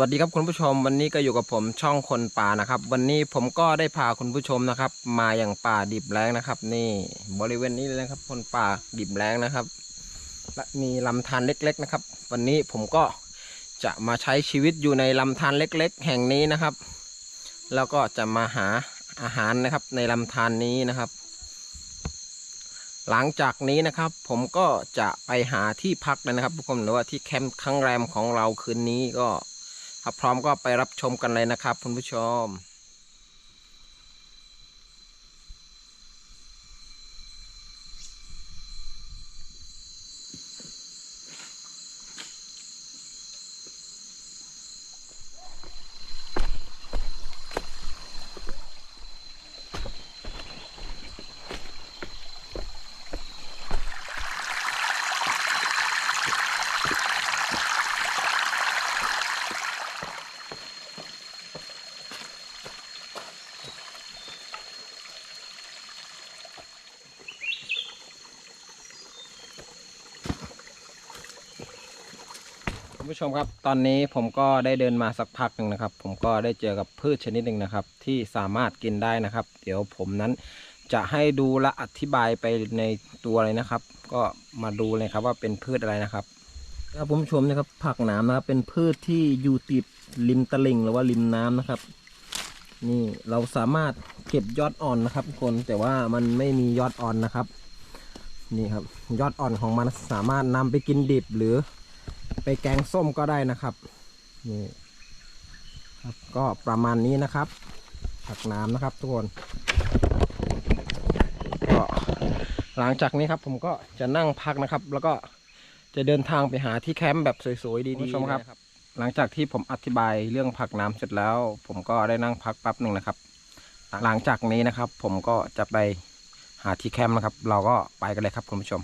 วัสดีครับคุณผู้ชมวันนี้ก็อยู่กับผมช่องคนป่านะครับ วันนี้ผมก็ได้พาคุณผู้ชมนะครับ มาอย่างป่าดิบแล้งนะครับ นี่บริเวณนี้เลยนะครับ คนป่าดิบแล้งนะครับและมีลำธารเล็ก ๆนะครับ วันนี้ผมก็จะมาใช้ชีวิตอยู่ในลำธารเล็ก ๆ แห่งนี้นะครับ แล้วก็จะมาหาอาหารนะครับ ในลำธารนี้นะครับ หลังจากนี้นะครับ ผมก็จะไปหาที่พักเลยนะครับทุกคนหรือว่าที่แคมป์ค้งแรมของเราคืนนี้ก็ ถ้าพร้อมก็ไปรับชมกันเลยนะครับคุณผู้ชม คุณผู้ชมครับ ตอนนี้ผมก็ได้เดินมาสักพักหนึ่งนะครับ ผมก็ได้เจอกับพืชชนิดหนึ่งนะครับ ที่สามารถกินได้นะครับ เดี๋ยวผมนั้นจะให้ดูและอธิบายไปในตัวเลยนะครับ ก็มาดูเลยครับว่าเป็นพืชอะไรนะครับครับคุณผู้ชมนะครับผักหนามนะครับ เป็นพืชที่อยู่ติดริมตลิ่งหรือว่าริมน้ำนะครับ นี่เราสามารถเก็บยอดอ่อนนะครับทุกคนแต่ว่ามันไม่มียอดอ่อนนะครับ นี่ครับ ยอดอ่อนของมันสามารถนำไปกินดิบหรือ ไปแกงส้มก็ได้นะครับนี่ครับก็ประมาณนี้นะครับ ผักน้ำนะครับทุกคนก็หลังจากนี้ครับผมก็จะนั่งพักนะครับ แล้วก็จะเดินทางไปหาที่แคมป์แบบสวยๆดีๆชมครับ หลังจากที่ผมอธิบายเรื่องผักน้ำเสร็จแล้ว ผมก็ได้นั่งพักแป๊บหนึ่งนะครับ หลังจากนี้นะครับ ผมก็จะไปหาที่แคมป์นะครับ เราก็ไปกันเลยครับคุณผู้ชม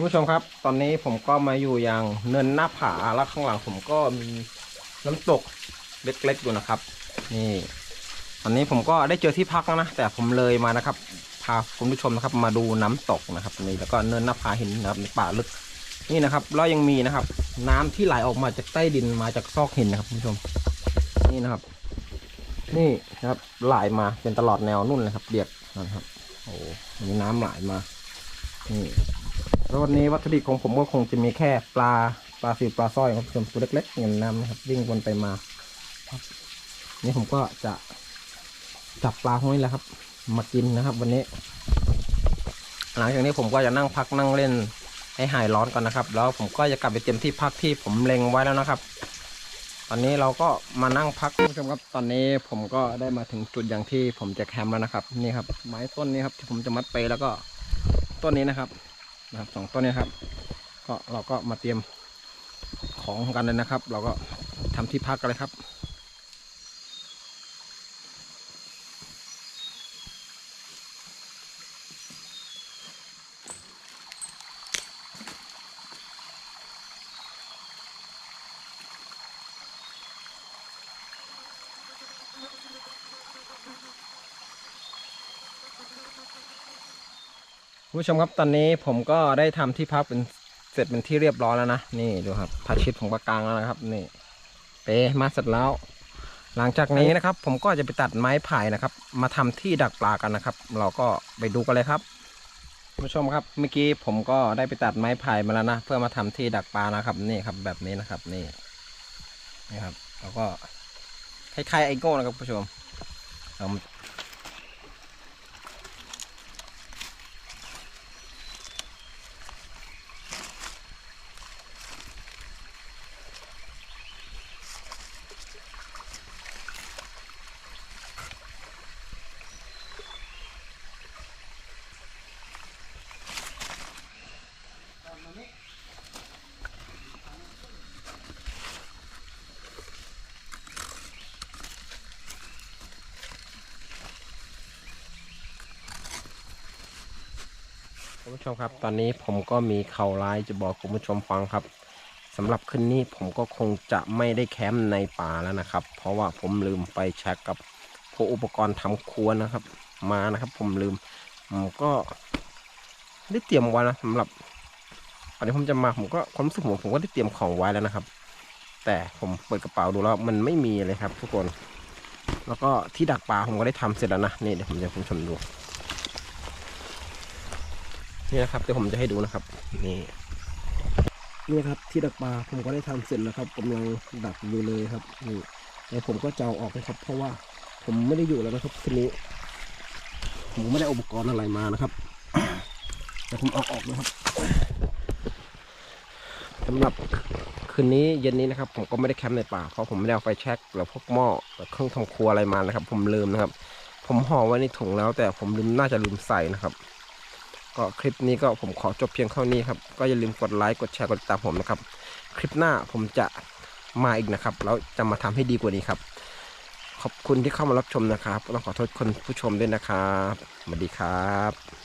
คุณผู้ชมครับ ตอนนี้ผมก็มาอยู่อย่างเนินหน้าผาแล้วข้างหลังผมก็มีน้ำตกเล็กๆอยู่นะครับ นี่ตอนนี้ผมก็ได้เจอที่พักแล้วนะแต่ผมเลยมานะครับ พาคุณผู้ชมนะครับ มาดูน้ำตกนะครับนี่แล้วก็เนินหน้าผาหินนะครับในป่าลึกนี่นะครับแล้วยังมีนะครับ น้ำที่ไหลออกมาจากใต้ดินมาจากซอกหินนะครับคุณผู้ชม นี่นะครับ นี่นะครับไหลมาเป็นตลอดแนวนุ่นเลยครับเบียดนะครับ โอ้โหมีน้ำไหลมานี่ แล้ววันนี้วัตถุดิบของผมก็คงจะมีแค่ปลาปลาสิวปลาสร้อยครับส่วนตัวเล็กๆเงินน้ำนะครับวิ่งวนไปมาครับนี่ผมก็จะจับปลาพวกนี้แหละครับ มากินนะครับ วันนี้ หลังจากนี้ผมก็จะนั่งพักนั่งเล่นให้หายร้อนก่อนนะครับ แล้วผมก็จะกลับไปเตรียมที่พักที่ผมเล็งไว้แล้วนะครับ ตอนนี้เราก็มานั่งพักคุณผู้ชมครับ ตอนนี้ผมก็ได้มาถึงจุดอย่างที่ผมจะแคมป์แล้วนะครับ นี่ครับ ไม้ต้นนี้ครับที่ผมจะมัดไปแล้วก็ต้นนี้นะครับ นะครับสองต้นนี้ครับ ก็เราก็มาเตรียมของกันเลยนะครับ เราก็ทำที่พักกันเลยครับ คุณผู้ชมครับตอนนี้ผมก็ได้ทำที่พักเป็นเสร็จเป็นที่เรียบร้อยแล้วนะนี่ดูครับพัดชิดของปากกลางแล้วนะครับนี่เปมาเสร็จแล้ว หลังจากนี้นะครับ ผมก็จะไปตัดไม้ไผ่นะครับ มาทำที่ดักปลากันนะครับ เราก็ไปดูกันเลยครับคุณผู้ชมครับเมื่อกี้ผมก็ได้ไปตัดไม้ไผ่มาแล้วนะเพื่อมาทำที่ดักปลานะครับนี่ครับ แบบนี้นะครับนี่นี่ครับแล้วก็คล้ายๆไอโก้นะครับผู้ชม คุณผู้ชมครับ ตอนนี้ผมก็มีข่าวร้ายจะบอกคุณผู้ชมฟังครับสำหรับคืนนี้ผมก็คงจะไม่ได้แคมป์ในป่าแล้วนะครับ เพราะว่าผมลืมไฟแช็กกับพวกอุปกรณ์ทำครัวนะครับ มานะครับ ผมลืมผมก็ได้เตรียมไว้นะสำหรับวันนี้ผมจะมาผมก็ความรู้สึกผมผมก็ได้เตรียมของไว้แล้วนะครับ แต่ผมเปิดกระเป๋าดูแล้วมันไม่มีเลยครับ ทุกคน แล้วก็ที่ดักปลาผมก็ได้ทำเสร็จแล้วนะนี่เดี๋ยวผมจะคุณผู้ชมดู นี่นะครับเดี๋ยวผมจะให้ดูนะครับ นี่นี่ครับที่ดักปลาผมก็ได้ทำเสร็จแล้วครับกำลังดักอยู่เลยครับนี่เดี๋ยวผมก็จะเอาออกนะครับ เพราะว่าผมไม่ได้อยู่แล้วนะครับทีนี้ ผมไม่ได้อุปกรณ์อะไรมานะครับเดี๋ยวผมเอาออกนะครับสำหรับคืนนี้เย็นนี้นะครับ ผมก็ไม่ได้แคมป์ในป่าเพราะผมไม่ได้เอาไฟแช็กหรือพวกหม้อหรือเครื่องทำครัวอะไรมานะครับ ผมลืมนะครับ ผมห่อไว้ในถุงแล้ว แต่ผมลืมน่าจะลืมใส่นะครับ ก็คลิปนี้ก็ผมขอจบเพียงเท่านี้ครับ ก็อย่าลืมกดไลค์กดแชร์กดติดตามผมนะครับ คลิปหน้าผมจะมาอีกนะครับ แล้วจะมาทำให้ดีกว่านี้ครับ ขอบคุณที่เข้ามารับชมนะครับต้องขอโทษคนผู้ชมด้วยนะครับสวัสดีครับ